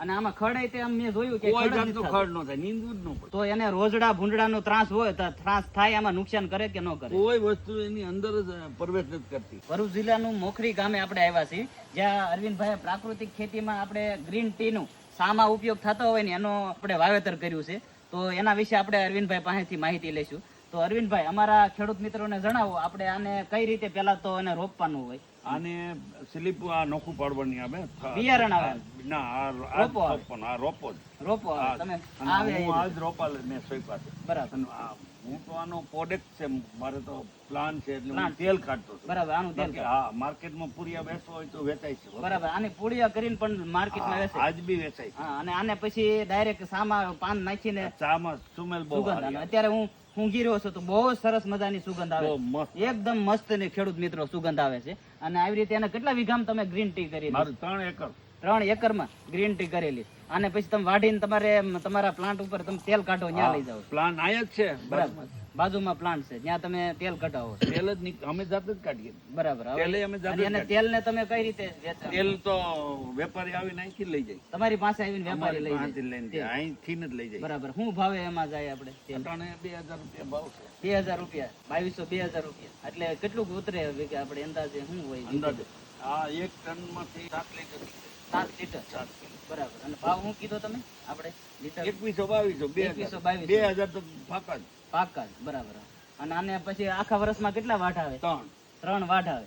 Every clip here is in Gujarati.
અને આમાં ખડ તે મેં જોયું કે કોઈ જાતનું ખડ ન થાય નીંદવું જ ન પડે. તો એને રોજડા ભૂંડડાનો ત્રાસ હોય તો ત્રાસ થાય આમાં નુકસાન કરે કે ન કરે? કોઈ વસ્તુ એની અંદર જ પ્રવેશ નથી કરતી. ભરૂચ જિલ્લાનું મોખરી ગામે આપણે આવ્યા છીએ જ્યાં અરવિંદભાઈ પ્રાકૃતિક ખેતીમાં આપણે ગ્રીન ટી નું સામા ઉપયોગ થતો હોય ને એનો આપણે વાવેતર કર્યું છે. તો એના વિશે આપણે અરવિંદભાઈ પાસેથી માહિતી લઈશું. તો અરવિંદભાઈ અમારા ખેડૂત મિત્રોને જણાવો આપણે આને કઈ રીતે પહેલા તો એને રોપવાનું હોય? આને સ્લીપ આ નોખું પાડવાની આવે. બિયારણ આવે? ના આ આ રોપો આ રોપો રોપો તમે આવે આજ રોપા મેં સ્વીકાર બરાબર. આ હું તો આનો પ્રોડક્ટ છે. મારે તો પ્લાન છે એટલે હું તેલ કાઢતો છું. બરાબર આનું તેલ હા માર્કેટમાં પૂરિયા વેચવો હોય તો વેચાય છે બરાબર? આને પૂરિયા કરીને પણ માર્કેટમાં હા, વેચે આજ બી વેચાય હા અને આને પછી ડાયરેક્ટ સામા પાન નાખીને ચામાં સુમેલ બહુ. અત્યારે હું હું ગીર્યો છું તો બહુ સરસ મજાની સુગંધ આવે. એકદમ મસ્ત ને ખેડૂત મિત્રો સુગંધ આવે છે. અને આવી રીતે એના કેટલા વીઘામાં તમે ગ્રીન ટી કરી ત્રણ એકર. ત્રણ એકરમાં ગ્રીન ટી કરેલી. અને પછી તમે વાઢીને તમારે તમારા પ્લાન્ટ ઉપર તમે તેલ કાઢો ત્યાં લઈ જાઓ. પ્લાન્ટ આયા જ છે બરાબર. બાજુમાં પ્લાન્ટ છે ત્યાં તમે તેલ કઢાવો. તેલ જ અમે જાતે જ કાઢીએ. બરાબર તેલ અમે જાતે અને તેલ ને તમે કઈ રીતે તેલ તો વેપારી આવીને અહીંથી લઈ જાય. તમારી પાસે આવીને વેપારી લઈ જાય. અહીંથી જ લઈ જાય. બરાબર શું ભાવે એમાં જાય આપણે અટાણે બે હજાર રૂપિયા ભાવ છે. બે હજાર રૂપિયા બાવીસો બે હજાર રૂપિયા. એટલે કેટલું ઉતરે આપણે અંદાજે શું હોય? અંદાજે. આ એક ટનમાંથી સાત લીટર. સાત લીટર. સાત કિલો બરાબર. અને ભાવ શું કીધો તમે? આપણે લીટર? એકવીસો બાવીસો બે એકવીસો, હજાર બે હજાર તો પાકા જ, બરાબર. અને આને પછી આખા વર્ષમાં કેટલા વાટ આવે? ત્રણ. ત્રણ વાટ આવે.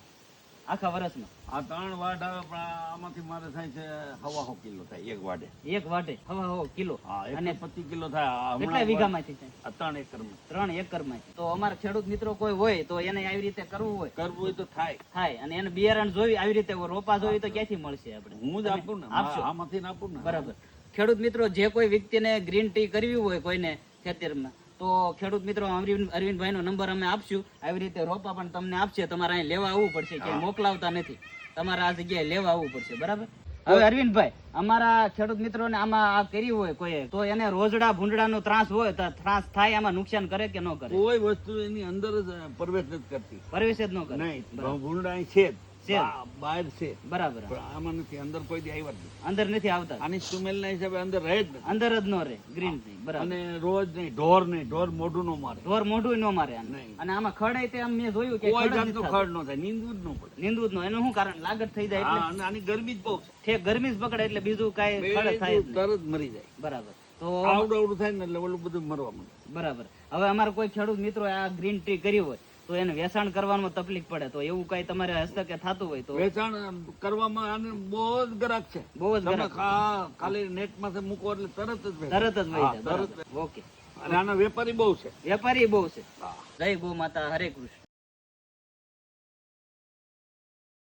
આખા વર્ષમાં આ ત્રણ વાટ આવે પણ આમાંથી મારે થાય છે હવા હો કિલો થાય એક વાડે એક વાટે હવા હો કિલો અને એક કિલો થાય કેટલા વીઘામાંથી થાય? ત્રણ એકરમાં ત્રણ એકરમાંથી તો અમારા ખેડૂત મિત્રો કોઈ હોય તો એને આવી રીતે કરવું હોય. કરવું હોય તો થાય. થાય. અને એને બિયારણ જોવી આવી રીતે રોપા જોવી તો ક્યાંથી મળશે આપણે? હું જ આપું ને આપશો. આમાંથી આપું ને. બરાબર. ખેડૂત મિત્રો જે કોઈ વ્યક્તિને ગ્રીન ટી કરવી હોય કોઈને ખેતરમાં તો ખેડૂત મિત્રો અરવિંદ અરવિંદભાઈનો નંબર અમે આપશું. આવી રીતે રોપા પણ તમને આપશે. તમારે અહીં લેવા આવવું પડશે. કે મોકલાવતા નથી. તમારે આ જગ્યાએ લેવા આવવું પડશે. બરાબર? હવે અરવિંદભાઈ અમારા ખેડૂત મિત્રોને આમાં આ કર્યું હોય કોઈ તો એને રોજડા ભૂંડડાનો ત્રાસ હોય તો ત્રાસ થાય એમાં નુકસાન કરે કે ન કરે? કોઈ વસ્તુ એની અંદર જ પ્રવેશ નથી કરતી. પરવેશ જ ન કરે. નહીં. ભૂંડા છે જ. છે બહાર છે. બરાબર. પણ આમાં નથી અંદર કોઈ દી આવ્યા નથી. અંદર નથી આવતા. આની સ્મેલ હિસાબે અંદર રહે જ અંદર જ ન રહે. ગ્રીન ટી બરાબર. અને રોજ નહીં ઢોર નહીં ઢોર મોઢું નો મારે. ઢોર મોઢું ન મારે અને આમાં ખડ તે આમ મેં જોયું કે કોઈ જાતનું ખડ ન થાય નીંદવું જ ન પડે. નીંદવું જ ન. એનું શું કારણ? લાગત થઈ જાય એટલે આની ગરમી જ બહુ છે. ગરમી જ પકડે એટલે બીજું કાંઈ ખડ થાય તરત મરી જાય. બરાબર. તો આવડું આવડું થાય ને એટલે ઓલું બધું મરવા માંડે. બરાબર. હવે અમારે કોઈ ખેડૂત મિત્રો આ ગ્રીન ટી કર્યું હોય તો એને વેચાણ કરવામાં તકલીફ પડે. તો એવું કઈ તમારે હસ્તકે થતું હોય તો? વેચાણ કરવામાં આને બહુ જ ગ્રાહક છે. બહુ જ ગ્રાહક ખાલી નેટમાં મૂકો એટલે તરત જ તરત જ તરત ઓકે. અને આના વેપારી બહુ છે. વેપારી બહુ છે. જય ગો માતા હરે કૃષ્ણ.